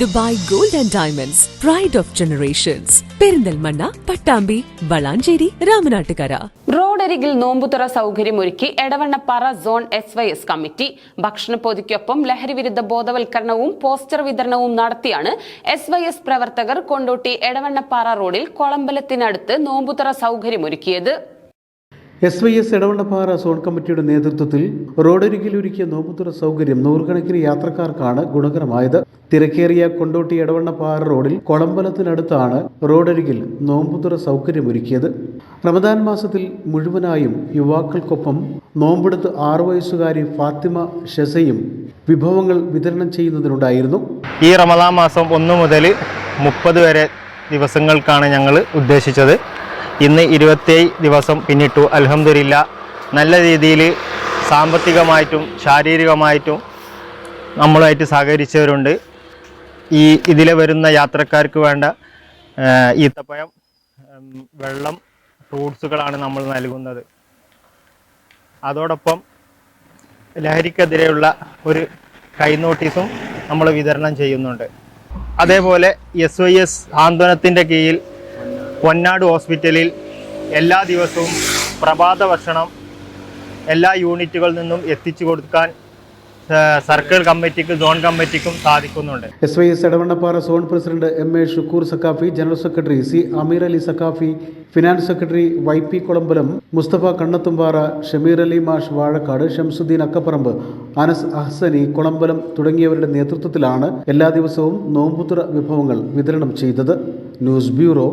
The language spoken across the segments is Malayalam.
Dubai gold and diamonds pride of generations Perinthalmanna Pattambi Valanchery Ramanattukara. റോഡരികിൽ നോമ്പുതുറ സൗകര്യമൊരുക്കി Edavannappara zone S Y S committee ഭക്ഷണപ്പൊതിക്കൊപ്പം ലഹരിവിരുദ്ധ ബോധവൽക്കരണവും പോസ്റ്റർ വിതരണവും നടത്തിയാണ് എസ് വൈ എസ് പ്രവർത്തകർ കൊണ്ടോട്ടി എടവണ്ണപ്പാറ റോഡിൽ കൊളമ്പലത്തിനടുത്ത് നോമ്പുതുറ സൗകര്യമൊരുക്കിയത്. S Y S Edavannappara zone കമ്മിറ്റിയുടെ നേതൃത്വത്തിൽ റോഡരികിൽ ഒരുക്കിയ നോമ്പുതുറ സൗകര്യം നൂറുകണക്കിന് യാത്രക്കാർക്കാണ് ഗുണകരമായത്. തിരക്കേറിയ കൊണ്ടോട്ടി എടവണ്ണപ്പാറ റോഡിൽ കൊളമ്പലത്തിനടുത്താണ് റോഡരികിൽ നോമ്പുതുറ സൗകര്യമൊരുക്കിയത്. റമദാൻ മാസത്തിൽ മുഴുവനായും യുവാക്കൾക്കൊപ്പം നോമ്പെടുത്ത് ആറു വയസ്സുകാരി ഫാത്തിമ ഷെസയും വിഭവങ്ങൾ വിതരണം ചെയ്യുന്നതിനുണ്ടായിരുന്നു ഈ റമദാൻ മാസം ഒന്ന് മുതൽ മുപ്പത് വരെ ദിവസങ്ങൾക്കാണ് ഞങ്ങൾ ഉദ്ദേശിച്ചത്. ഇന്ന് ഇരുപത്തേഴ് ദിവസം പിന്നിട്ടു. അലഹമില്ല നല്ല രീതിയിൽ സാമ്പത്തികമായിട്ടും ശാരീരികമായിട്ടും നമ്മളുമായിട്ട് സഹകരിച്ചവരുണ്ട്. ഈ ഇതിലെ വരുന്ന യാത്രക്കാർക്ക് വേണ്ട ഈത്തപ്പഴം വെള്ളം ഫ്രൂട്ട്സുകളാണ് നമ്മൾ നൽകുന്നത്. അതോടൊപ്പം ലഹരിക്കെതിരെയുള്ള ഒരു കൈ നോട്ടീസും നമ്മൾ വിതരണം ചെയ്യുന്നുണ്ട്. അതേപോലെ എസ് വൈ എസ് ആന്തോനത്തിന്റെ കീഴിൽ പൊന്നാട് ഹോസ്പിറ്റലിൽ എല്ലാ ദിവസവും പ്രഭാത ഭക്ഷണം എല്ലാ യൂണിറ്റുകളിൽ നിന്നും എത്തിച്ചു കൊടുക്കാൻ സർക്കിൾ കമ്മിറ്റിക്കും സോൺ കമ്മിറ്റിക്കും സാധിക്കുന്നുണ്ട്. S Y S Edavannappara zone president M A Shukoor Saqafi general secretary C Ameer Ali Saqafi finance secretary Y P Kulambalam Musthafa Kannathumpara Shameer Ali മാഷ് വാഴക്കാട് ഷംസുദ്ദീൻ അക്കപ്പറമ്പ് അനസ് അഹ്സനി കുളമ്പലം തുടങ്ങിയവരുടെ നേതൃത്വത്തിലാണ് എല്ലാ ദിവസവും നോമ്പുതുറ വിഭവങ്ങൾ വിതരണം ചെയ്തത്. News bureau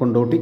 Kondotty.